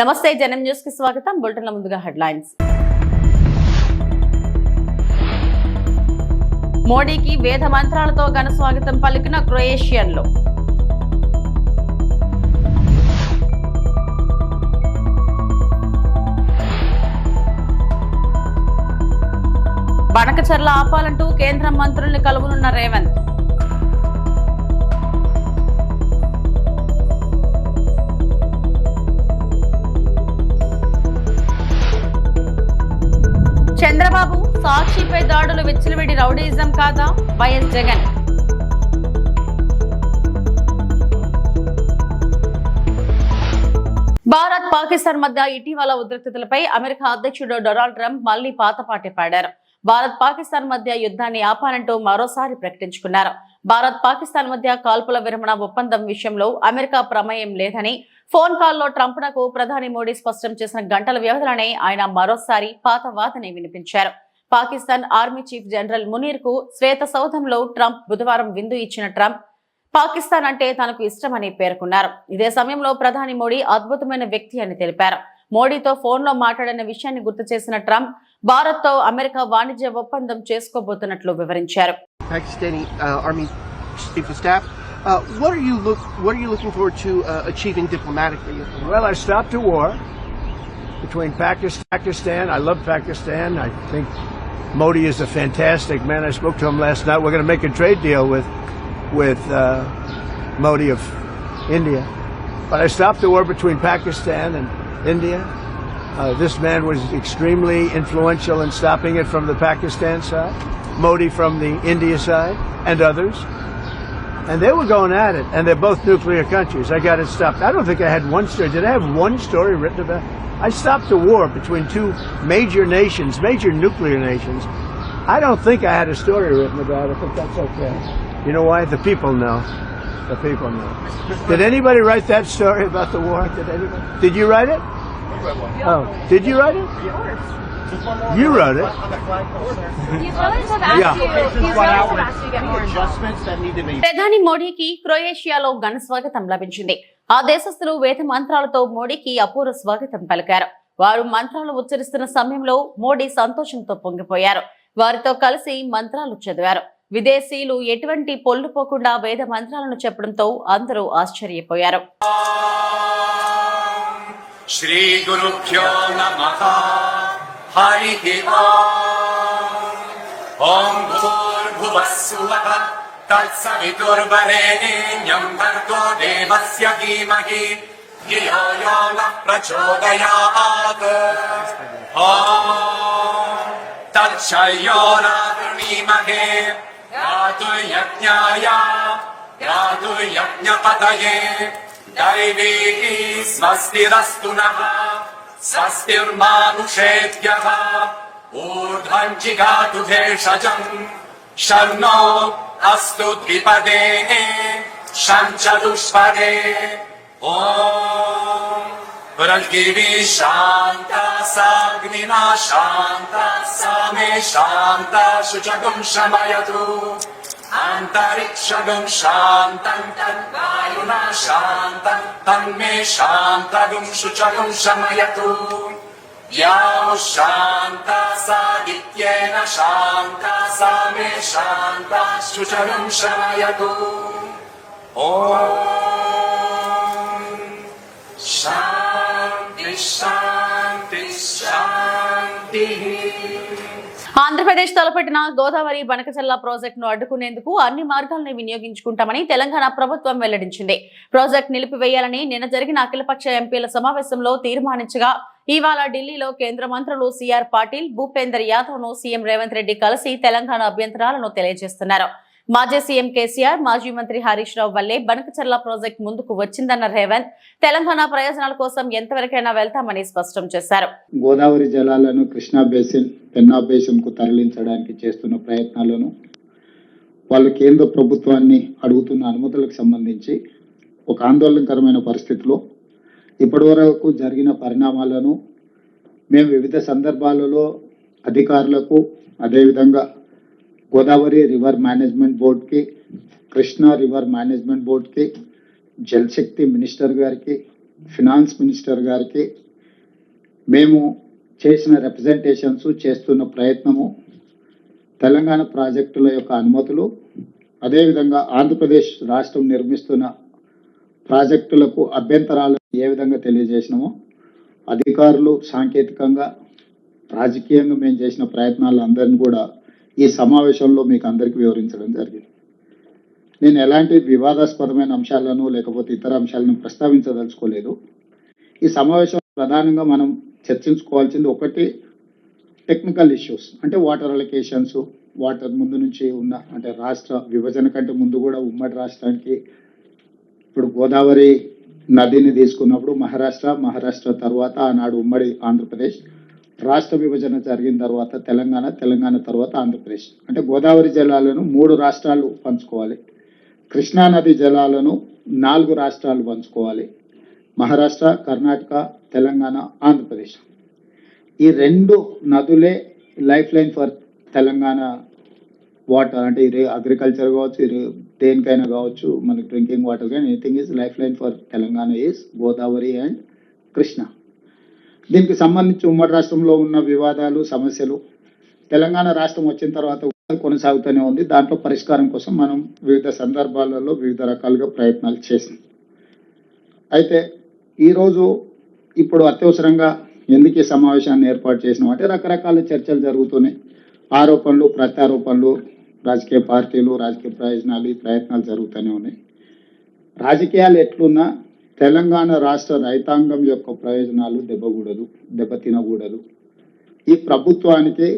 నమస్తే జనం న్యూస్కి స్వాగతం. బులెటిన్ల ముందుగా హెడ్లైన్స్. మోడీకి వేద మంత్రాలతో ఘన స్వాగతం పలికిన క్రొయేషియన్లు. బనకచర్ల ఆపాలంటూ కేంద్ర మంత్రుల్ని కలువనున్న రేవంత్. చంద్రబాబు సాక్షిపై దాడులు విచ్చలవిడి రౌడీజం కాదా? వైఎస్ జగన్. భారత్ పాకిస్తాన్ మధ్య ఇటీవల ఉద్రిక్తతలపై అమెరికా అధ్యక్షుడు డొనాల్డ్ ట్రంప్ మళ్ళీ పాతపాటి పాడారు. భారత్ పాకిస్తాన్ మధ్య యుద్ధాన్ని ఆపానంటూ మరోసారి ప్రకటించుకున్నారు. భారత్ పాకిస్తాన్ మధ్య కాల్పుల విరమణ ఒప్పందం విషయంలో అమెరికా ప్రమేయం లేదని ఫోన్ కాల్లో ట్రంప్నకు ప్రధాని మోడీ స్పష్టం చేసిన గంటల వ్యవధిలోనే ఆయన మరోసారి పాత వాదనే వినిపించారు. పాకిస్తాన్ ఆర్మీ చీఫ్ జనరల్ మునీర్కు శ్వేత సౌధంలో ట్రంప్ బుధవారం విందు ఇచ్చిన ట్రంప్ పాకిస్తాన్ అంటే తనకు ఇష్టమని పేర్కొన్నారు. ఇదే సమయంలో ప్రధాని మోడీ అద్భుతమైన వ్యక్తి అని తెలిపారు. మోడీతో ఫోన్లో మాట్లాడిన విషయాన్ని గుర్తు చేసిన ట్రంప్ భారత్ తో అమెరికా వాణిజ్య ఒప్పందం చేసుకోబోతున్నట్లు వివరించారు Pakistani uh, Army Chief of Staff. Uh, what are you look What are you looking forward to uh, achieving diplomatically? Well, I stopped a war between Pakistan. Pakistan. I love Pakistan. I think Modi is a fantastic man. I spoke to him last night. We're going to make a trade deal with with uh, Modi of India. But I stopped the war between Pakistan and India. Uh, this man was extremely influential in stopping it from the Pakistan side, Modi from the India side, and others. And they were going at it, and they're both nuclear countries. I got it stopped. I don't think I had one story. Did I have one story written about? I stopped a war between two major nations, major nuclear nations. I don't think I had a story written about it, but that's okay. You know why? The people know. The people know. Did anybody write that story about the war? Did anybody? Did you write it? Oh, did you write it? You wrote it. ప్రధాని మోడీకి క్రొయేషియాలో ఘన స్వాగతం లభించింది. ఆ దేశస్థులు వేద మంత్రాలతో మోడీకి అపూర్వ స్వాగతం పలికారు. వారు మంత్రాలు ఉచ్చరిస్తున్న సమయంలో మోడీ సంతోషంతో పొంగిపోయారు. వారితో కలిసి మంత్రాలు చదివారు. విదేశీయులు ఎటువంటి పొల్లుపోకుండా వేద మంత్రాలను చెప్పడంతో అందరూ ఆశ్చర్యపోయారు. श्रीगुरुभ्यो नमः हरिः ओम् ॐ भूर्भुवः सुवः तत्सवितुर्वरेण्यम् भर्गो देवस्य धीमहि धियो यो नः प्रचोदयात् ॐ तच्छयो नावृणीमहे यातु यज्ञाय यातु यज्ञपतये दैवी स्वस्तिरस्तु नः स्वस्तिर्मानुषेभ्यः ऊर्ध्वम् जिगातु भेषजम् शर्नो अस्तु द्विपदे शम् चतुष्पदे ॐ पृथिवी शान्ता साग्निना शान्ता सा मे शान्ता शुचगुम् शमयतु अन्तरिक्षगुम् शान्तम् तद्वायुना शान्तम् तन्मे शान्तगुम् शुचगुम् शमयतु या शान्ता सादित्येन शान्ता सा मे शान्ता शुचगुम् शमयतु ॐ शान्ति शान्ति शान्तिः ఆంధ్రప్రదేశ్ తలపెట్టిన గోదావరి బనకచల్ల ప్రాజెక్ట్ను అడ్డుకునేందుకు అన్ని మార్గాలను వినియోగించుకుంటామని తెలంగాణ ప్రభుత్వం వెల్లడించింది. ప్రాజెక్ట్ నిలిపివేయాలని నిన్న జరిగిన అఖిలపక్ష ఎంపీల సమావేశంలో తీర్మానించగా ఇవాళ ఢిల్లీలో కేంద్ర మంత్రులు సిఆర్ పాటిల్ భూపేందర్ యాదవ్ను సీఎం రేవంత్ రెడ్డి కలిసి తెలంగాణ అభ్యంతరాలను తెలియజేస్తున్నారు. మాజీ సీఎం కేసీఆర్ మాజీ మంత్రి హరీష్ రావు వల్లే బనకచర్ల ప్రాజెక్ట్ ముందుకు వచ్చిందన్న రేవంత్ తెలంగాణ ప్రయోజనాల కోసం ఎంతవరకైనా వెళ్తామని స్పష్టం చేశారు. గోదావరి జలాలను కృష్ణా బేసిన్ పెన్నా బేసిన్కు తరలించడానికి చేస్తున్న ప్రయత్నాలను వాళ్ళు కేంద్ర ప్రభుత్వాన్ని అడుగుతున్న అనుమతులకు సంబంధించి ఒక ఆందోళనకరమైన పరిస్థితిలో ఇప్పటివరకు జరిగిన పరిణామాలను మేము వివిధ సందర్భాలలో అధికారులకు అదేవిధంగా గోదావరి రివర్ మేనేజ్మెంట్ బోర్డ్కి కృష్ణా రివర్ మేనేజ్మెంట్ బోర్డ్కి జలశక్తి మినిస్టర్ గారికి ఫినాన్స్ మినిస్టర్ గారికి మేము చేసిన రిప్రజెంటేషన్స్ చేస్తున్న ప్రయత్నము తెలంగాణ ప్రాజెక్టుల యొక్క అనుమతులు అదేవిధంగా ఆంధ్రప్రదేశ్ రాష్ట్రం నిర్మిస్తున్న ప్రాజెక్టులకు అభ్యంతరాలు ఏ విధంగా తెలియజేసినామో అధికారులు సాంకేతికంగా రాజకీయంగా మేము చేసిన ప్రయత్నాలు అందరిని కూడా ఈ సమావేశంలో మీకు అందరికీ వివరించడం జరిగింది. నేను ఎలాంటి వివాదాస్పదమైన అంశాలను లేకపోతే ఇతర అంశాలను ప్రస్తావించదలుచుకోలేదు. ఈ సమావేశం ప్రధానంగా మనం చర్చించుకోవాల్సింది ఒకటి టెక్నికల్ ఇష్యూస్ అంటే వాటర్ అలొకేషన్స్ వాటర్ ముందు నుంచి ఉన్న అంటే రాష్ట్ర విభజన కంటే ముందు కూడా ఉమ్మడి రాష్ట్రానికి ఇప్పుడు గోదావరి నదిని తీసుకున్నప్పుడు మహారాష్ట్ర మహారాష్ట్ర తర్వాత ఆనాడు ఉమ్మడి ఆంధ్రప్రదేశ్ రాష్ట్ర విభజన జరిగిన తర్వాత తెలంగాణ తెలంగాణ తర్వాత ఆంధ్రప్రదేశ్. అంటే గోదావరి జలాలను మూడు రాష్ట్రాలు పంచుకోవాలి. కృష్ణా నది జలాలను నాలుగు రాష్ట్రాలు పంచుకోవాలి. మహారాష్ట్ర కర్ణాటక తెలంగాణ ఆంధ్రప్రదేశ్. ఈ రెండు నదులే life line for Telangana water. అంటే ఇది అగ్రికల్చర్ కావచ్చు ఇది దేనికైనా కావచ్చు మనకి డ్రింకింగ్ వాటర్ కానీ anything is life line for Telangana is Godavari and Krishna. దీనికి సంబంధించి ఉమ్మడి రాష్ట్రంలో ఉన్న వివాదాలు సమస్యలు తెలంగాణ రాష్ట్రం వచ్చిన తర్వాత కొనసాగుతూనే ఉంది. దాంట్లో పరిష్కారం కోసం మనం వివిధ సందర్భాలలో వివిధ రకాలుగా ప్రయత్నాలు చేసాం అయితే ఈరోజు ఇప్పుడు అత్యవసరంగా ఎందుకు ఈ సమావేశాన్ని ఏర్పాటు చేసినాం అంటే రకరకాల చర్చలు జరుగుతున్నాయి. ఆరోపణలు ప్రత్యారోపణలు రాజకీయ పార్టీలు రాజకీయ ప్రయోజనాలు ఈ ప్రయత్నాలు జరుగుతూనే ఉన్నాయి. రాజకీయాలు ఎట్లున్నా తెలంగాణ రాష్ట్ర రైతాంగం యొక్క ప్రయోజనాలు దెబ్బకూడదు దెబ్బతినకూడదు ఈ ప్రభుత్వానికి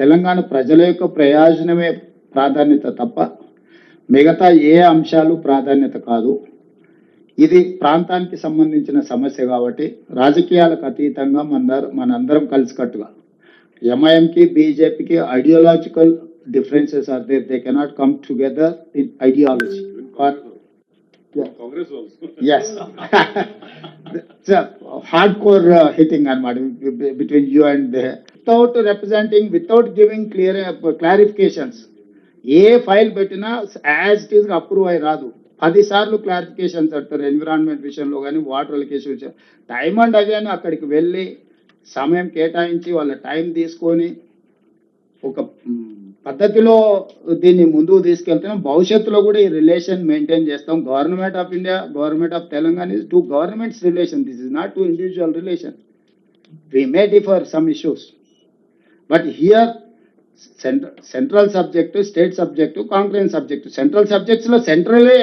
తెలంగాణ ప్రజల యొక్క ప్రయోజనమే ప్రాధాన్యత తప్ప మిగతా ఏ అంశాలు ప్రాధాన్యత కాదు. ఇది ప్రాంతానికి సంబంధించిన సమస్య కాబట్టి రాజకీయాలకు అతీతంగా మనందరం మనందరం కలిసికట్టుగా. ఎంఐఎంకి బీజేపీకి ideological differences are there they cannot come together in ideology is hard core hitting అనమాట between you and without representing without giving clear clarifications A file పెట్టినా యాజ్ ఇట్ ఈస్ అప్రూవ్ అయి రాదు. పది సార్లు క్లారిఫికేషన్స్ అంటారు ఎన్విరాన్మెంట్ విషయంలో కానీ water allocation విషయం. టైం అండ్ అగైన్ అక్కడికి వెళ్ళి సమయం కేటాయించి వాళ్ళ టైం తీసుకొని ఒక పద్ధతిలో దీన్ని ముందుకు తీసుకెళ్తున్నాం భవిష్యత్తులో కూడా ఈ రిలేషన్ మెయింటైన్ చేస్తాం. Government of India government of Telangana is two governments relation this is not two individual relation we may differ some issues but here central central subject, subject subject, subject subject. Central subjects సెంట్రలే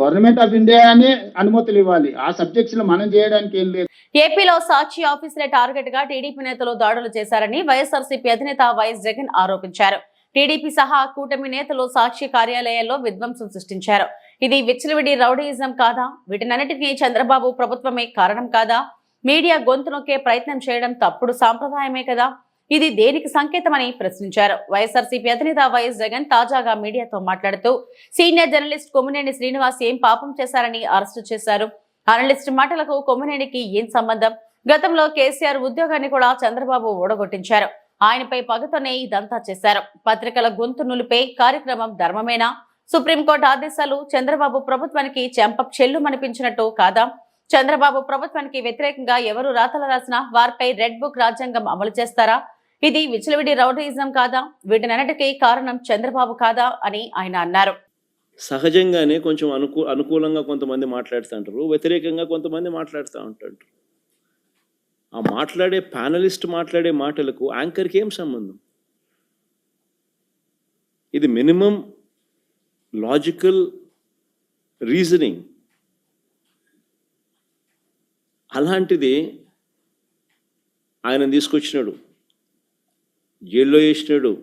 government of India అనే అనుమతులు ఇవ్వాలి. ఆ సబ్జెక్ట్స్లో మనం చేయడానికి ఏం లేదు. ఏపీలో సాక్షి ఆఫీసులే టార్గెట్గా టీడీపీ నేతలు దాడులు చేశారని వైఎస్ఆర్సీపీ అధినేత వైఎస్ జగన్ ఆరోపించారు. టీడీపీ సహా కూటమి నేతలు సాక్షి కార్యాలయాల్లో విధ్వంసం సృష్టించారు. ఇది విచ్చలవిడి రౌడీయిజం కాదా? వీటినన్నిటికీ చంద్రబాబు ప్రభుత్వమే కారణం కాదా? మీడియా గొంతు నొక్కే ప్రయత్నం చేయడం తప్పుడు సాంప్రదాయమే కదా? ఇది దేనికి సంకేతమని ప్రశ్నించారు. వైఎస్ఆర్సీపీ అధినేత వైఎస్ జగన్ తాజాగా మీడియాతో మాట్లాడుతూ సీనియర్ జర్నలిస్ట్ కొమ్మినేని శ్రీనివాస్ ఏం పాపం చేశారని అరెస్టు చేశారు. అనలిస్ట్ మాటలకు కొమ్మినేనికి ఏం సంబంధం? గతంలో కేసీఆర్ ఉద్యోగాన్ని కూడా చంద్రబాబు ఓడగొట్టించారు ఆయనపై పగతోనే ఇదంతా చేశారు. పత్రికల గొంతు నులిపే కార్యక్రమం ధర్మమేనా? సుప్రీంకోర్టు ఆదేశాలు చంద్రబాబు ప్రభుత్వానికి చెంప చెల్లుమనిపించినట్టు కాదా? చంద్రబాబు ప్రభుత్వానికి వ్యతిరేకంగా ఎవరు రాతలు రాసినా వారిపై రెడ్ బుక్ రాజ్యాంగం అమలు చేస్తారా? ఇది విచలవిడి రౌడీజం కాదా? వీటినన్నిటికీ కారణం చంద్రబాబు కాదా? అని ఆయన అన్నారు. సహజంగానే కొంచెం అనుకూ అనుకూలంగా కొంతమంది మాట్లాడుతుంటారు వ్యతిరేకంగా కొంతమంది మాట్లాడుతూ ఉంటారు. ఆ మాట్లాడే ప్యానలిస్ట్ మాట్లాడే మాటలకు యాంకర్కి ఏం సంబంధం? ఇది మినిమం లాజికల్ రీజనింగ్. అలాంటిది ఆయన తీసుకొచ్చినాడు. జైల్లో వేసినాడు.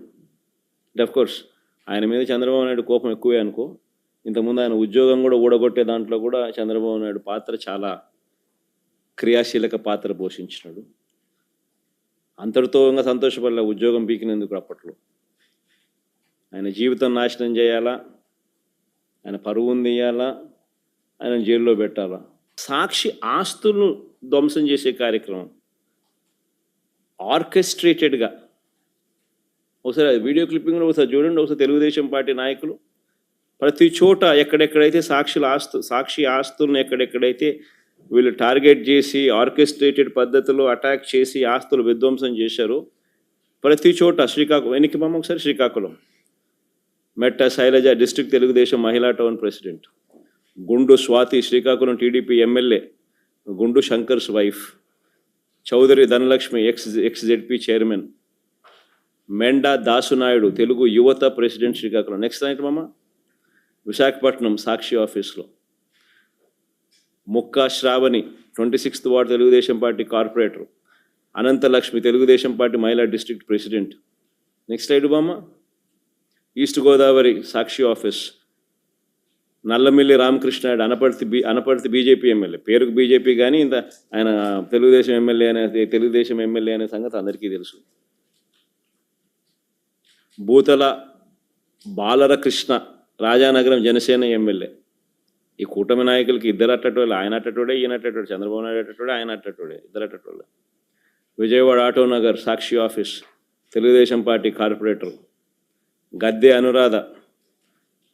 కోర్స్ ఆయన మీద చంద్రబాబు నాయుడు కోపం ఎక్కువే అనుకో. ఇంతకుముందు ఆయన ఉద్యోగం కూడా ఊడగొట్టే దాంట్లో కూడా చంద్రబాబు నాయుడు పాత్ర చాలా క్రియాశీలక పాత్ర పోషించినాడు. అంతటితో ఇంకా సంతోషపడలే ఉద్యోగం పీకినందుకు అప్పట్లో. ఆయన జీవితం నాశనం చేయాలా? ఆయన పరువును తీయాలా ఆయన జైల్లో పెట్టాలా? సాక్షి ఆస్తులను ధ్వంసం చేసే కార్యక్రమం. ఆర్కెస్ట్రేటెడ్గా. ఒకసారి వీడియో క్లిప్పింగ్లో ఒకసారి చూడండి ఒకసారి తెలుగుదేశం పార్టీ నాయకులు. ప్రతి చోట ఎక్కడెక్కడైతే సాక్షుల ఆస్తు సాక్షి ఆస్తులను ఎక్కడెక్కడైతే వీళ్ళు టార్గెట్ చేసి ఆర్కెస్ట్రేటెడ్ పద్ధతిలో అటాక్ చేసి ఆస్తులు విధ్వంసం చేశారు. ప్రతి చోట శ్రీకాకుళం వెనక్కి మమ్మ ఒకసారి శ్రీకాకుళం. మెట్ట శైలజ డిస్టిక్ తెలుగుదేశం మహిళా టౌన్ ప్రెసిడెంట్. గుండు Swathi Srikakulam TDP MLA. Gundu Shankar's wife. Chowdary Dhanalakshmi ex ex ZP chairman. Menda Dasunaidu Telugu యువత ప్రెసిడెంట్ శ్రీకాకుళం. నెక్స్ట్ నైట్ మామ. విశాఖపట్నం సాక్షి ఆఫీస్లో. Mukka Sravani twenty sixth ward Telugu Desam party corporator. Ananthalakshmi Telugu Desam party మహిళా district president. Next ఐడు బామ్మ. East Godavari Sakshi office. Nallamilli Ramakrishna Anaparthi B Anaparthi BJP MLA. పేరుకు BJP కానీ ఇంత ఆయన Telugu Desam MLA అనే తెలుగుదేశం ఎమ్మెల్యే అనే సంగతి అందరికీ తెలుసు. భూతల బాలర కృష్ణ రాజానగరం జనసేన ఎమ్మెల్యే. ఈ కూటమి నాయకులకి ఇద్దరు అట్టటోళ్ళు ఆయన అట్టటోడే ఈయన అట్టటోడే చంద్రబాబు నాయుడు అట్టటోడే ఆయన అట్టటోడే ఇద్దరు అట్టేటోళ్ళు. Vijayawada Auto Nagar Sakshi office Telugu Desam party corporator Gadde Anuradha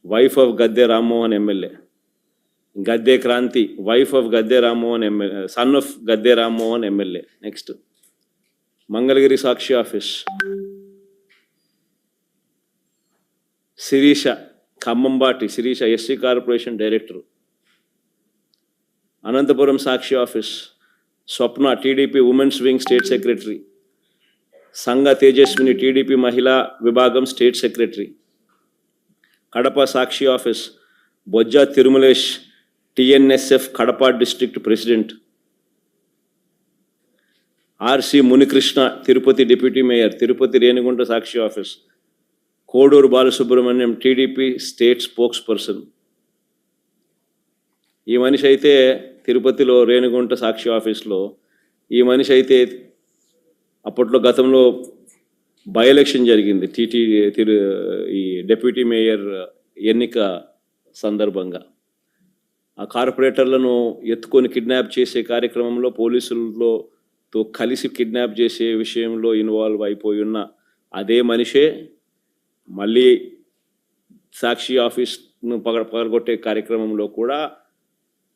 wife of Gadde Rammohan MLA. Gadde Kranthi wife of Gadde Rammohan MLA son of Gadde Rammohan MLA. Next. Mangalagiri Sakshi office. Sirisha. Khammambati Sirisha SC corporation director. Anantapur Sakshi office Swapna TDP women's wing state secretary సంఘ Tejaswini TDP మహిళా విభాగం state secretary. Kadapa Sakshi office Bojja Tirumalesh TNSF Kadapa district president. RC Munikrishna Tirupati deputy mayor Tirupati Renigunta Sakshi office Koduru Balasubrahmanyam TDP state spokesperson ఈ మనిషి అయితే తిరుపతిలో రేణుగుంట సాక్షి ఆఫీస్లో ఈ మనిషి అయితే అప్పట్లో గతంలో బై ఎలక్షన్ జరిగింది టీటీ తిరు ఈ డెప్యూటీ మేయర్ ఎన్నిక సందర్భంగా. ఆ కార్పొరేటర్లను ఎత్తుకొని కిడ్నాప్ చేసే కార్యక్రమంలో పోలీసులతో కలిసి కిడ్నాప్ చేసే విషయంలో ఇన్వాల్వ్ అయిపోయి ఉన్న అదే మనిషే మళ్ళీ సాక్షి ఆఫీస్ను పగ పగలగొట్టే కార్యక్రమంలో కూడా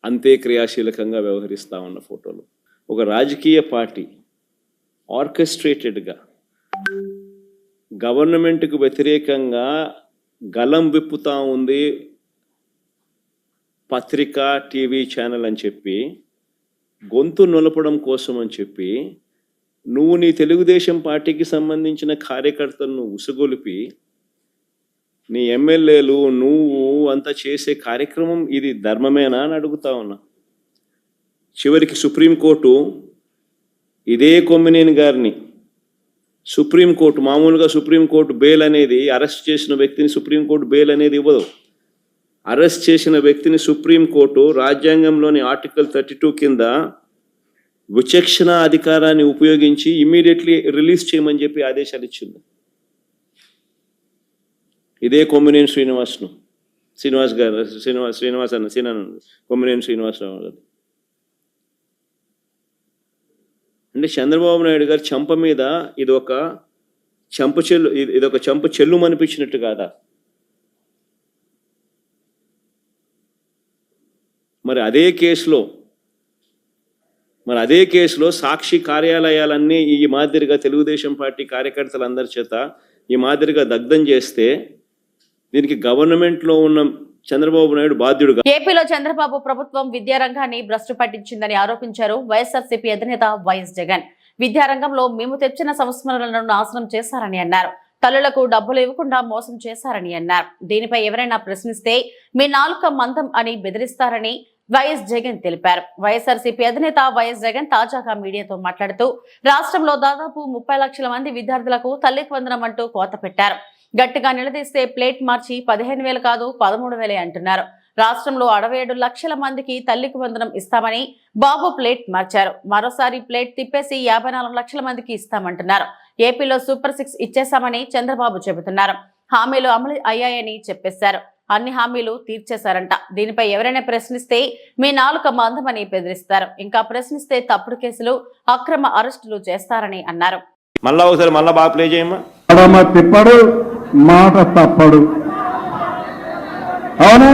అంతే క్రియాశీలకంగా వ్యవహరిస్తా ఉన్న ఫోటోలు. ఒక రాజకీయ పార్టీ ఆర్కెస్ట్రేటెడ్గా గవర్నమెంట్కు వ్యతిరేకంగా గలం విప్పుతా ఉంది పత్రిక టీవీ ఛానల్ అని చెప్పి గొంతు నొలపడం కోసం అని చెప్పి నువ్వు నీ తెలుగుదేశం పార్టీకి సంబంధించిన కార్యకర్తలను ఉసుగొలిపి నీ ఎమ్మెల్యేలు నువ్వు అంతా చేసే కార్యక్రమం ఇది ధర్మమేనా అని అడుగుతా ఉన్నా. చివరికి సుప్రీంకోర్టు ఇదే కొమ్మినేని గారిని సుప్రీంకోర్టు మామూలుగా సుప్రీంకోర్టు బెయిల్ అనేది అరెస్ట్ చేసిన వ్యక్తిని సుప్రీంకోర్టు బెయిల్ అనేది ఇవ్వదు. అరెస్ట్ చేసిన వ్యక్తిని సుప్రీంకోర్టు రాజ్యాంగంలోని ఆర్టికల్ థర్టీ టూ కింద విచక్షణ అధికారాన్ని ఉపయోగించి ఇమీడియట్లీ రిలీజ్ చేయమని చెప్పి ఆదేశాలు ఇచ్చింది. ఇదే కొమ్మినేని శ్రీనివాస్ను. శ్రీనివాస్ గారు శ్రీనివాస్ శ్రీనివాస్ అన్న సీనా కొమ్మినేని శ్రీనివాసరావు గారు. అంటే చంద్రబాబు నాయుడు గారు చెంప మీద ఇది ఒక చెంప చెల్లు ఇది- ఇది ఒక చెంప చెల్లు అనిపించినట్టు కాదా? మరి అదే కేసులో మరి అదే కేసులో సాక్షి కార్యాలయాలన్నీ ఈ మాదిరిగా తెలుగుదేశం పార్టీ కార్యకర్తలందరి చేత ఈ మాదిరిగా దగ్ధం చేస్తే దీనికి గవర్నమెంట్లో ఉన్న చంద్రబాబు నాయుడు బాధ్యుడుగా ఏపీలో చంద్రబాబు ప్రభుత్వం విద్యారంగాన్ని భ్రష్టు పట్టించిందని ఆరోపించారు వైఎస్ఆర్సీపీ అధినేత వైఎస్ జగన్. విద్యారంగంలో మేము తెచ్చిన సంస్మరణలను నాశనం చేశారని అన్నారు. తల్లులకు డబ్బులు ఇవ్వకుండా మోసం చేశారని అన్నారు. దీనిపై ఎవరైనా ప్రశ్నిస్తే మీ నాలుక మందం అని బెదిరిస్తారని వైఎస్ జగన్ తెలిపారు. వైఎస్ఆర్సీపీ అధినేత వైఎస్ జగన్ తాజాగా మీడియాతో మాట్లాడుతూ రాష్ట్రంలో దాదాపు ముప్పై లక్షల మంది విద్యార్థులకు తల్లికి వందనం అంటూ కోత పెట్టారు. గట్టిగా నిలదీస్తే ప్లేట్ మార్చి పదిహేను వేలు కాదు పదమూడు వేలే అంటున్నారు. రాష్ట్రంలో అరవై ఏడు లక్షల మందికి తల్లికి వందనం ఇస్తామని బాబు ప్లేట్ మార్చారు. మరోసారి ప్లేట్ తిప్పేసి యాభై నాలుగు లక్షల మందికి ఇస్తామంటున్నారు. ఏపీలో సూపర్ సిక్స్ ఇచ్చేశామని చంద్రబాబు చెబుతున్నారు. హామీలు అమలు అయ్యాయని చెప్పేశారు. అన్ని హామీలు తీర్చేశారంట. దీనిపై ఎవరైనా ప్రశ్నిస్తే మీ నాలుక మందమని బెదిరిస్తారు. ఇంకా ప్రశ్నిస్తే తప్పుడు కేసులు అక్రమ అరెస్టులు చేస్తారని అన్నారు. మళ్ళా ఒకసారి మళ్ళా బాగా ప్లే చేయమ్మా. తిప్పడు. మాట తప్పడు. అవునా?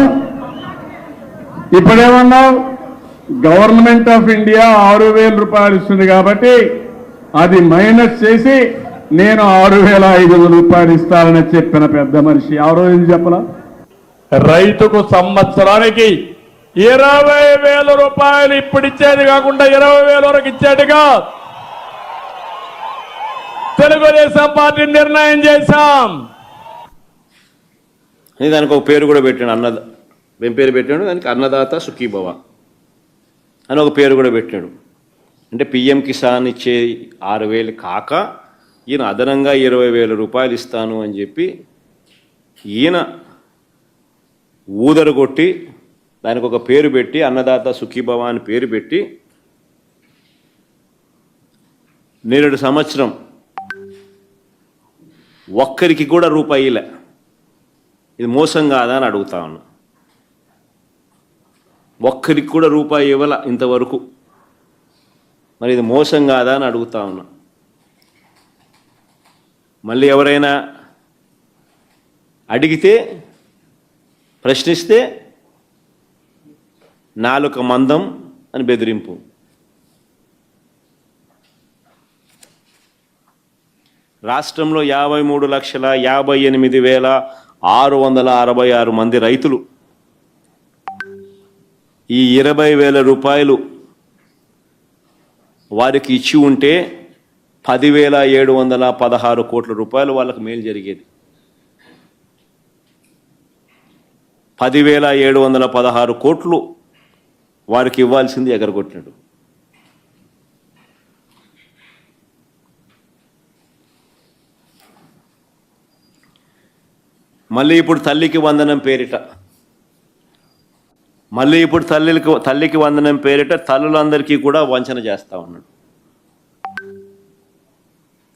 ఇప్పుడేమన్నావు? గవర్నమెంట్ ఆఫ్ ఇండియా ఆరు వేల రూపాయలు ఇస్తుంది కాబట్టి అది మైనస్ చేసి నేను ఆరు వేల ఐదు వందల రూపాయలు ఇస్తానని చెప్పిన పెద్ద మనిషి. ఆ రోజు చెప్పలా? రైతుకు సంవత్సరానికి ఇరవై వేల రూపాయలు ఇప్పుడు ఇచ్చేది కాకుండా ఇరవై వేల వరకు ఇచ్చేట్టుగా తెలుగుదేశం పార్టీ నిర్ణయం చేశాం. అని దానికి ఒక పేరు కూడా పెట్టాడు అన్నద ఏం పేరు పెట్టాడు? దానికి అన్నదాత సుఖీభవ అని ఒక పేరు కూడా పెట్టాడు. అంటే పిఎం కిసాన్ ఇచ్చే ఆరు వేలు కాక ఈయన అదనంగా ఇరవై వేల రూపాయలు ఇస్తాను అని చెప్పి ఈయన ఊదరగొట్టి దానికి ఒక పేరు పెట్టి అన్నదాత సుఖీభవ అని పేరు పెట్టి నేరేడు సంవత్సరం ఒక్కరికి కూడా రూపాయిలే ఇది మోసం కాదా అని అడుగుతా ఉన్నా. ఒక్కరికి కూడా రూపాయి ఇవ్వాల ఇంతవరకు. మరి ఇది మోసం కాదా అని అడుగుతా ఉన్నా. మళ్ళీ ఎవరైనా అడిగితే ప్రశ్నిస్తే నాలుక మందం అని బెదిరింపు. రాష్ట్రంలో యాభై మూడు లక్షల యాభై ఎనిమిది వేల ఆరు వందల అరవై ఆరు మంది రైతులు. ఈ ఇరవై వేల రూపాయలు వారికి ఇచ్చి ఉంటే పదివేల ఏడు వందల పదహారు కోట్ల రూపాయలు వాళ్ళకి మేలు జరిగేది. పదివేల ఏడు వందల పదహారు కోట్లు వారికి ఇవ్వాల్సింది ఎగరగొట్టినాడు మళ్ళీ ఇప్పుడు తల్లికి వందనం పేరిట. మళ్ళీ ఇప్పుడు తల్లికి తల్లికి వందనం పేరిట తల్లులందరికీ కూడా వంచన చేస్తా ఉన్నాడు.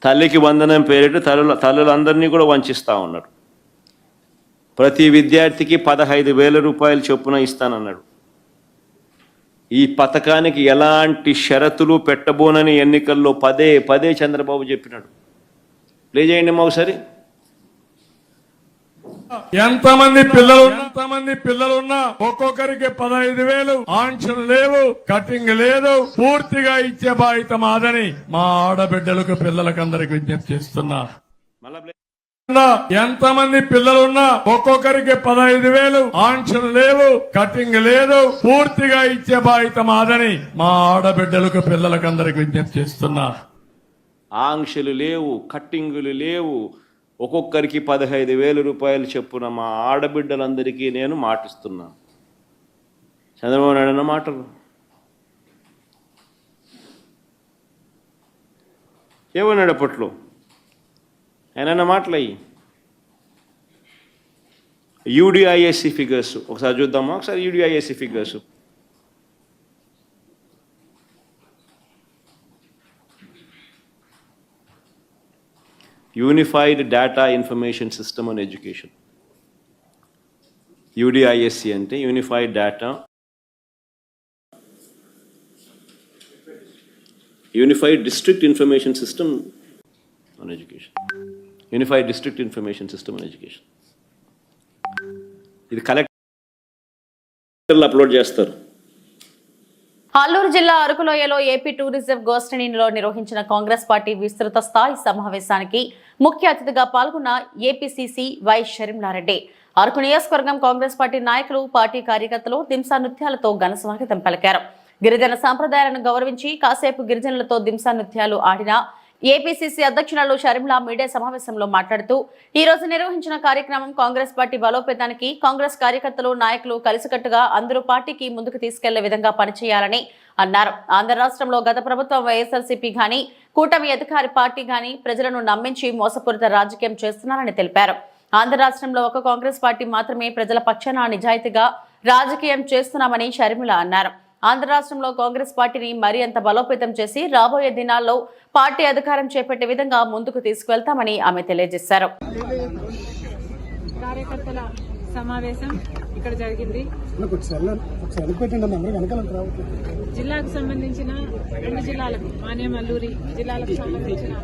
తల్లికి వందనం పేరిట తల్లుల తల్లులందరినీ కూడా వంచిస్తా ఉన్నాడు. ప్రతి విద్యార్థికి పదహైదు వేల రూపాయలు చొప్పున ఇస్తానన్నాడు. ఈ పథకానికి ఎలాంటి షరతులు పెట్టబోనని ఎన్నికల్లో పదే పదే చంద్రబాబు చెప్పినాడు. ప్లే చేయండి అమ్మ ఒకసారి. ఎంతమంది పిల్లలు ఎంతమంది పిల్లలున్నా ఒక్కొక్కరికి పదహైదు వేలు. ఆంక్షలు లేవు కటింగ్ లేదు పూర్తిగా ఇచ్చే బాధ్యత మాదని మా ఆడబిడ్డలకు పిల్లలకందరికి విజ్ఞప్తి చేస్తున్నా. ఎంతమంది పిల్లలున్నా ఒక్కొక్కరికి పదహైదు వేలు ఆంక్షలు లేవు కటింగ్ లేదు పూర్తిగా ఇచ్చే బాధ్యత మాదని మా ఆడబిడ్డలకు పిల్లలకందరికి విజ్ఞప్తి చేస్తున్నా. ఆంక్షలు లేవు కట్టింగులు లేవు ఒక్కొక్కరికి పదహైదు వేల రూపాయలు చెప్పున మా ఆడబిడ్డలందరికీ నేను మాటిస్తున్నాను చంద్రబాబు నాయుడు అన్న మాటలు. ఏమన్నాడు అప్పట్లో? ఆయన మాటలు అయ్యి. UDISE figures. ఒకసారి చూద్దామా? ఒకసారి UDISE figures. Unified data information system and education. UDISE అంటే unified data. Unified district information system on education. Unified district information system on education. ఇది కలెక్టర్లు అప్లోడ్ చేస్తారు. అల్లూరు జిల్లా అరకులోయలో ఏపీ టూరిజం గోష్ఠినిలో నిర్వహించిన కాంగ్రెస్ పార్టీ విస్తృత స్థాయి సమావేశానికి ముఖ్య అతిథిగా పాల్గొన్న ఏపీసీసీ వై షరీంలారెడ్డి అరకు నియోజకవర్గం కాంగ్రెస్ పార్టీ నాయకులు పార్టీ కార్యకర్తలు దింసా నృత్యాలతో ఘన స్వాగతం పలికారు. గిరిజన సాంప్రదాయాలను గౌరవించి కాసేపు గిరిజనులతో దింసా నృత్యాలు ఆడిన ఏపీసీసీ అధ్యక్షురాలు షర్మిల మీడియా సమావేశంలో మాట్లాడుతూ ఈ రోజు నిర్వహించిన కార్యక్రమం కాంగ్రెస్ పార్టీ బలోపేతానికి కాంగ్రెస్ కార్యకర్తలు నాయకులు కలిసికట్టుగా అందరూ పార్టీకి ముందుకు తీసుకెళ్ళే విధంగా పనిచేయాలని అన్నారు. ఆంధ్ర రాష్ట్రంలో గత ప్రభుత్వం వైఎస్ఆర్సీపీ గాని కూటమి అధికారి పార్టీ గాని ప్రజలను నమ్మించి మోసపూరిత రాజకీయం చేస్తున్నారని తెలిపారు. ఆంధ్ర రాష్ట్రంలో ఒక కాంగ్రెస్ పార్టీ మాత్రమే ప్రజల పక్షాన నిజాయితీగా రాజకీయం చేస్తున్నామని షర్మిల అన్నారు. ఆంధ్ర రాష్ట్రంలో కాంగ్రెస్ పార్టీని మరీ అంత బలోపేతం చేసి రాబోయే దినాల్లో పార్టీ అధికారం చేపట్టే విధంగా ముందుకు తీసుకువెళ్తామని ఆమె తెలియజేశారు. కార్యకర్తల సమావేశం ఇక్కడ జరిగింది. జిల్లాకు సంబంధించిన రెండు జిల్లాలకు మాన్యం అల్లూరి జిల్లాలకు సంబంధించిన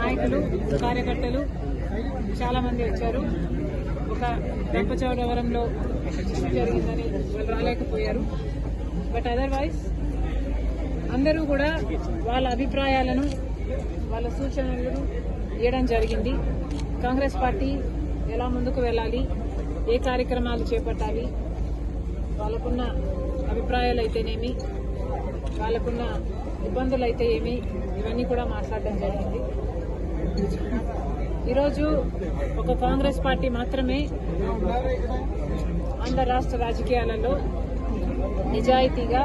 నాయకులు కార్యకర్తలు చాలా మంది వచ్చారు. ఒక రంపచోడవరంలో జరిగిందని వాళ్ళు రాలేకపోయారు. బట్ అదర్వైజ్ అందరూ కూడా వాళ్ళ అభిప్రాయాలను వాళ్ళ సూచనలను ఇవ్వడం జరిగింది. కాంగ్రెస్ పార్టీ ఎలా ముందుకు వెళ్ళాలి ఏ కార్యక్రమాలు చేపట్టాలి వాళ్ళకున్న అభిప్రాయాలు అయితేనేమి వాళ్ళకున్న ఇబ్బందులు అయితే ఏమి ఇవన్నీ కూడా మాట్లాడడం జరిగింది. ఈరోజు ఒక కాంగ్రెస్ పార్టీ మాత్రమే ఆంధ్ర రాష్ట్ర రాజకీయాలలో నిజాయితీగా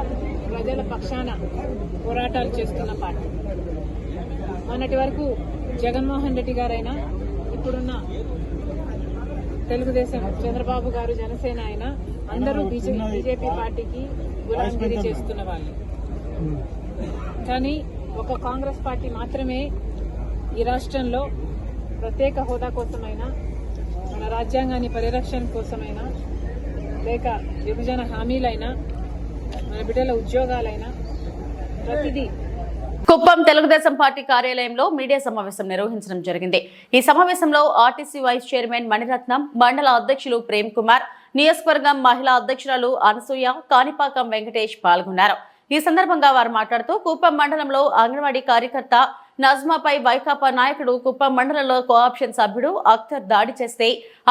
ప్రజల పక్షాన పోరాటాలు చేస్తున్న పార్టీ. మొన్నటి వరకు జగన్మోహన్ రెడ్డి గారైనా ఇప్పుడున్న తెలుగుదేశం చంద్రబాబు గారు జనసేన అయినా అందరూ బీజేపీ బీజేపీ పార్టీకి గులాంగిరి చేస్తున్న వాళ్ళు. కానీ ఒక కాంగ్రెస్ పార్టీ మాత్రమే ఈ రాష్ట్రంలో ప్రత్యేక హోదా కోసమైనా మన రాజ్యాంగాన్ని పరిరక్షణ కోసమైనా లేక విభజన హామీలైనా మన బిడ్డల ఉద్యోగాలైనా ప్రతిదీ కుప్పం తెలుగుదేశం పార్టీ కార్యాలయంలో మీడియా సమావేశం నిర్వహించడం జరిగింది. ఈ సమావేశంలో ఆర్టీసీ వైస్ చైర్మన్ మణిరత్నం మండల అధ్యక్షులు ప్రేమ్ కుమార్ నియోజకవర్గం మహిళా అధ్యక్షురాలు అనసూయ కాణిపాకం వెంకటేష్ పాల్గొన్నారు. ఈ సందర్భంగా వారు మాట్లాడుతూ కుప్పం మండలంలో అంగన్వాడీ కార్యకర్త నజ్మాపై వైకాపా నాయకుడు కుప్పం మండలంలో కోఆప్షన్ సభ్యుడు అఖ్తర్ దాడి చేస్తే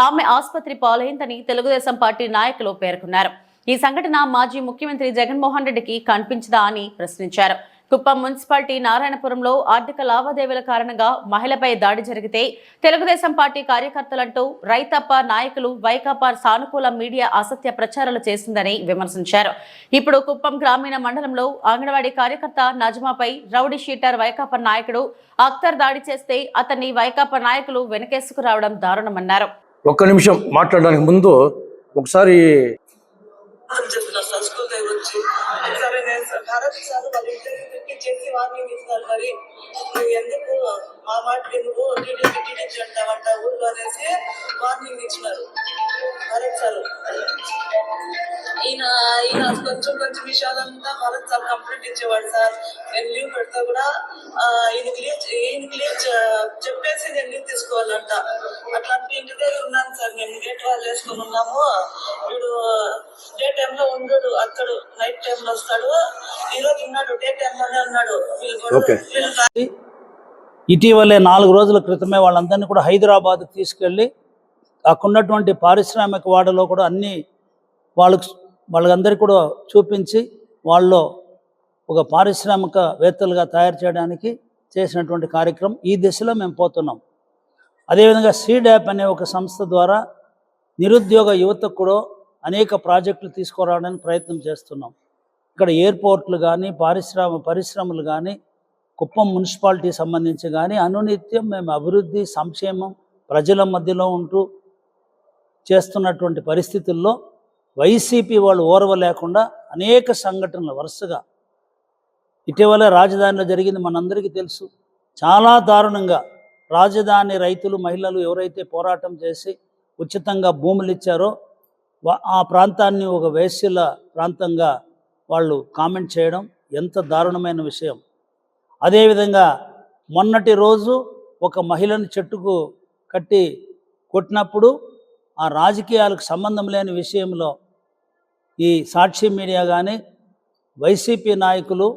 ఆమె ఆసుపత్రి పాలైందని తెలుగుదేశం పార్టీ నాయకులు పేర్కొన్నారు. ఈ సంఘటన మాజీ ముఖ్యమంత్రి జగన్మోహన్ రెడ్డికి కనిపించదా అని ప్రశ్నించారు. కుప్పం మున్సిపాలిటీ నారాయణపురంలో ఆర్థిక లావాదేవీల కారణంగా మహిళపై దాడి జరిగితే తెలుగుదేశం పార్టీ కార్యకర్తలంటూ రైతప్ప నాయకులు వైకాపా సానుకూల మీడియా అసత్య ప్రచారాలు చేసిందని విమర్శించారు. ఇప్పుడు కుప్పం గ్రామీణ మండలంలో అంగన్వాడీ కార్యకర్త నజ్మాపై రౌడీ షీటర్ వైకాపా నాయకుడు అఖ్తర్ దాడి చేస్తే అతన్ని వైకాపా నాయకులు వెనకేసుకురావడం దారుణమన్నారు. ఒక్క నిమిషం మాట్లాడడానికి ముందు ఒకసారి అని చెప్తున్నారు సార్ స్కూల్ దగ్గర వచ్చి సరే నేను సార్ భారత్ సార్ వాళ్ళ ఇంటర్వ్యూ పిలిపించేసి వార్నింగ్ ఇస్తున్నారు మరి నువ్వు ఎందుకు మా మాటకి ఎందుకు టీడీపీ టీడీపీ అంటావంట ఊళ్ళో అనేసి వార్నింగ్ ఇచ్చినారు. భారత్ సార్. ఈయన ఈయన కొంచెం కొంచెం విషయాలంతా భారత్ సార్ కంప్లైంట్ ఇచ్చేవాడు సార్. నేను లీవ్ పెడితే కూడా ఈయనకి లీవ్ ఈయనకి లీవ్ చెప్పేసి నేను లీవ్ తీసుకోవాలంట. అట్లాంటి ఇంటి దగ్గర ఉన్నాను సార్. మేము గేట్ వాళ్ళు వేసుకొని ఉన్నాము. వీడు డే టైంలో ఉండడు అతడు నైట్ టైంలో వస్తాడు. ఈ రోజు ఉన్నాడు డే టైంలోనే ఉన్నాడు. వీళ్ళు గొడవ- Okay. వీళ్ళు రా- ఇటీవలే నాలుగు రోజుల క్రితమే వాళ్ళందరినీ కూడా హైదరాబాద్కి తీసుకెళ్ళి అక్కడున్నటువంటి పారిశ్రామిక వాడలో కూడా అన్ని వాళ్ళకు వాళ్ళందరికీ కూడా చూపించి వాళ్ళు ఒక పారిశ్రామికవేత్తలుగా తయారు చేయడానికి చేసినటువంటి కార్యక్రమం ఈ దిశలో మేము పోతున్నాం. అదేవిధంగా సీడాప్ అనే ఒక సంస్థ ద్వారా నిరుద్యోగ యువతకు కూడా అనేక ప్రాజెక్టులు తీసుకురావడానికి ప్రయత్నం చేస్తున్నాం. ఇక్కడ ఎయిర్పోర్ట్లు కానీ పారిశ్రామ పరిశ్రమలు కానీ కుప్పం మున్సిపాలిటీ సంబంధించి కానీ అనునిత్యం మేము అభివృద్ధి సంక్షేమం ప్రజల మధ్యలో ఉంటూ చేస్తున్నటువంటి పరిస్థితుల్లో వైసీపీ వాళ్ళు ఓర్వ లేకుండా అనేక సంఘటనలు వరుసగా. ఇటీవల రాజధానిలో జరిగింది మనందరికీ తెలుసు. చాలా దారుణంగా రాజధాని రైతులు మహిళలు ఎవరైతే పోరాటం చేసి ఉచితంగా భూములు ఇచ్చారో ఆ ప్రాంతాన్ని ఒక వేశ్యల ప్రాంతంగా వాళ్ళు కామెంట్ చేయడం ఎంత దారుణమైన విషయం. అదేవిధంగా మొన్నటి రోజు ఒక మహిళను చెట్టుకు కట్టి కొట్టినప్పుడు ఆ రాజకీయాలకు సంబంధం లేని విషయంలో ఈ సాక్షి మీడియా కానీ వైసీపీ నాయకులు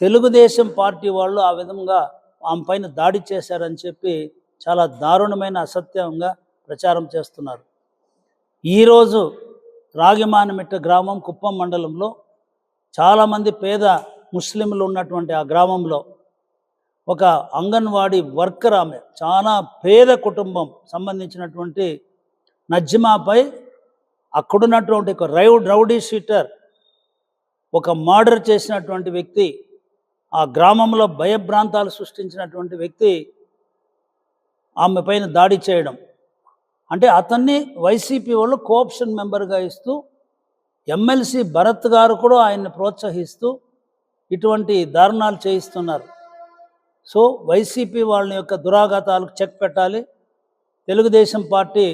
తెలుగుదేశం పార్టీ వాళ్ళు ఆ విధంగా ఆమె పైన దాడి చేశారని చెప్పి చాలా దారుణమైన అసత్యంగా ప్రచారం చేస్తున్నారు. ఈరోజు రాగిమానమిట్ట గ్రామం కుప్పం మండలంలో చాలామంది పేద ముస్లింలు ఉన్నటువంటి ఆ గ్రామంలో ఒక అంగన్వాడీ వర్కర్ ఆమె చాలా పేద కుటుంబం సంబంధించినటువంటి నజ్జిమాపై అక్కడున్నటువంటి ఒక రౌ రౌడీ షీటర్ ఒక మర్డర్ చేసినటువంటి వ్యక్తి ఆ గ్రామంలో భయభ్రాంతాలు సృష్టించినటువంటి వ్యక్తి ఆమె పైన దాడి చేయడం. అంటే అతన్ని వైసీపీ వాళ్ళు కోఆప్షన్ మెంబర్గా ఇస్తూ ఎమ్మెల్సీ భరత్ గారు కూడా ఆయన్ని ప్రోత్సహిస్తూ ఇటువంటి దారుణాలు చేయిస్తున్నారు. సో వైసీపీ వాళ్ళ యొక్క దురాఘాతాలకు చెక్ పెట్టాలి. తెలుగుదేశం పార్టీ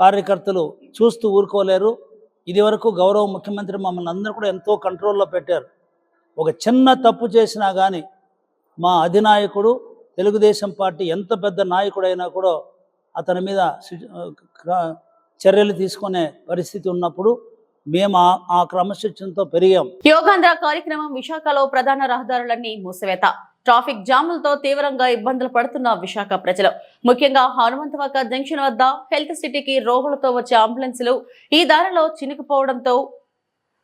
కార్యకర్తలు చూస్తూ ఊరుకోలేరు. ఇదివరకు గౌరవ ముఖ్యమంత్రి మమ్మల్ని అందరూ కూడా ఎంతో కంట్రోల్లో పెట్టారు. ఒక చిన్న తప్పు చేసినా కానీ మా అధినాయకుడు తెలుగుదేశం పార్టీ ఎంత పెద్ద నాయకుడైనా కూడా అతని మీద చర్యలు తీసుకునే పరిస్థితి ఉన్నప్పుడు మేము ఆ- క్రమశిక్షణతో పెరిగాం. యోగాంధ్ర కార్యక్రమం విశాఖలో ప్రధాన రహదారులన్నీ మూసివేత. ట్రాఫిక్ జాములతో తీవ్రంగా ఇబ్బందులు పడుతున్న విశాఖ ప్రజలు. ముఖ్యంగా హనుమంతవాక జంక్షన్ వద్ద హెల్త్ సిటీకి రోగులతో వచ్చే అంబులెన్సులు ఈ దారిలో చినుకుపోవడంతో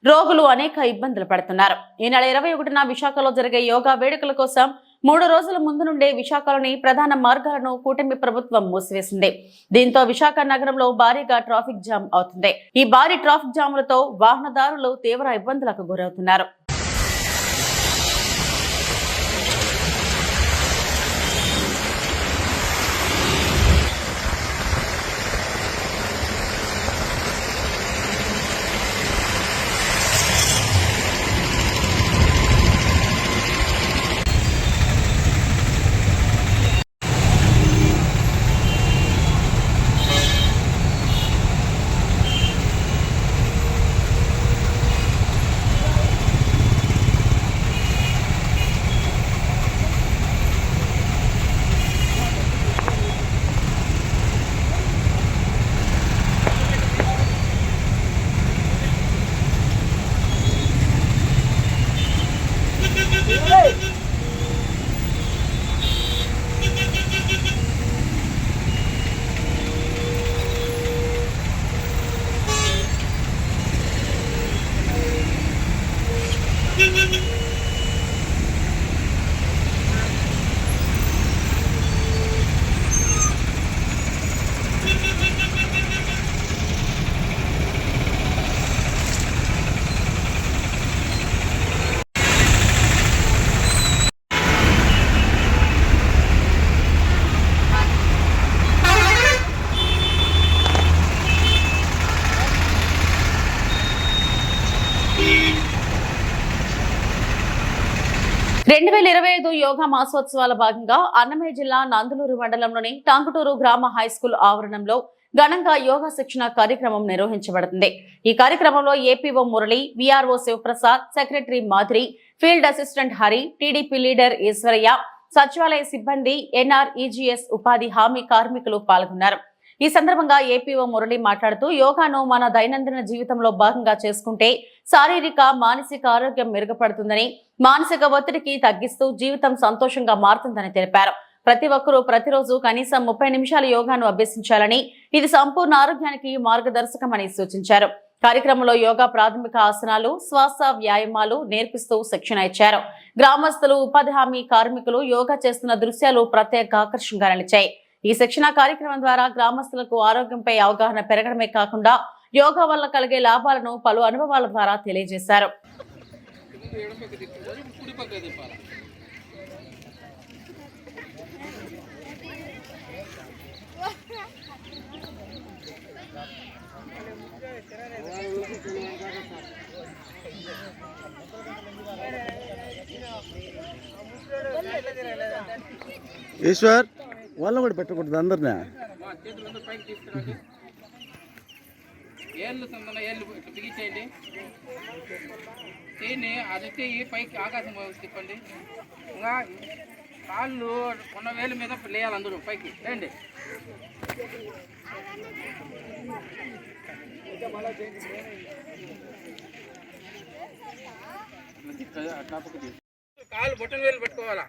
రోగులు అనేక ఇబ్బందులు పడుతున్నారు. ఈ నెల ఇరవై ఒకటిన విశాఖలో జరిగే యోగా వేడుకల కోసం మూడు రోజుల ముందు నుండే విశాఖలోని ప్రధాన మార్గాలను కూటమి ప్రభుత్వం మూసివేసింది. దీంతో విశాఖ నగరంలో భారీగా ట్రాఫిక్ జామ్ అవుతుంది. ఈ భారీ ట్రాఫిక్ జాములతో వాహనదారులు తీవ్ర ఇబ్బందులకు గురవుతున్నారు రెండు వేల ఇరవై ఐదు యోగా మాసోత్సవాల భాగంగా అన్నమయ్య జిల్లా నందులూరు మండలంలోని టాంకుటూరు గ్రామ హై స్కూల్ ఆవరణంలో ఘనంగా యోగా శిక్షణ కార్యక్రమం నిర్వహించబడుతుంది. ఈ కార్యక్రమంలో APO Murali VRO Sivaprasad secretary Madhuri field assistant Hari TDP leader Eswaraiah సచివాలయ సిబ్బంది ఎన్ఆర్ఈజీఎస్ ఉపాధి హామీ కార్మికులు పాల్గొన్నారు. ఈ సందర్భంగా ఏపీఓ మురళి మాట్లాడుతూ యోగాను మన దైనందిన జీవితంలో భాగంగా చేసుకుంటే శారీరక మానసిక ఆరోగ్యం మెరుగుపడుతుందని మానసిక ఒత్తిడికి తగ్గిస్తూ జీవితం సంతోషంగా మారుతుందని తెలిపారు. ప్రతి ఒక్కరూ ప్రతిరోజు కనీసం ముప్పై నిమిషాల యోగాను అభ్యసించాలని ఇది సంపూర్ణ ఆరోగ్యానికి మార్గదర్శకమని సూచించారు. కార్యక్రమంలో యోగా ప్రాథమిక ఆసనాలు శ్వాస వ్యాయామాలు నేర్పిస్తూ శిక్షణ ఇచ్చారు. గ్రామస్తులు ఉపాధి హామీ కార్మికులు యోగా చేస్తున్న దృశ్యాలు ప్రత్యేక ఆకర్షణగా నిలిచాయి. ఈ శిక్షణ కార్యక్రమం ద్వారా గ్రామస్తులకు ఆరోగ్యంపై అవగాహన పెరగడమే కాకుండా యోగా వల్ల కలిగే లాభాలను పలు అనుభవాల ద్వారా తెలియజేశారు. ఈశ్వర్. వాళ్ళని కూడా పెట్టకూడదు అందరినీ. ఏళ్ళు తొందర ఏళ్ళు ఇట్లా బిగించేయండి. చేయండి అది చెయ్యి పైకి ఆకాశం వైపు తిప్పండి. ఇంకా కాళ్ళు ఉన్న వేలు మీద లేయాలి అందరూ పైకి. లేండి కాళ్ళు బొట్టన వేలు పెట్టుకోవాలా?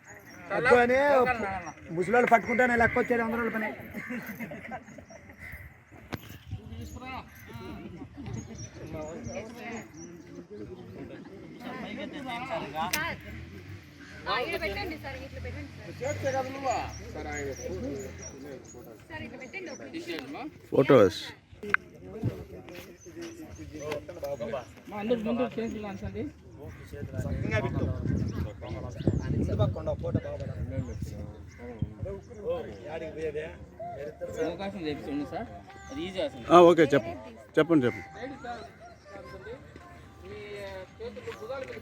ముసలి పట్టుకుంటానే లెక్క వచ్చేది అందరూ పని ఇట్లా పెట్టండి సార్ ఇట్లా పెట్టండి సార్ ఇట్లా పెట్టండి తీసేయండి ఫొటోస్ మా అందరూ ముందు చేతులు అంచండి అది ఈజీ అసలు ఓకే చెప్ప. చెప్పండి చెప్పండి. భుజాల మీద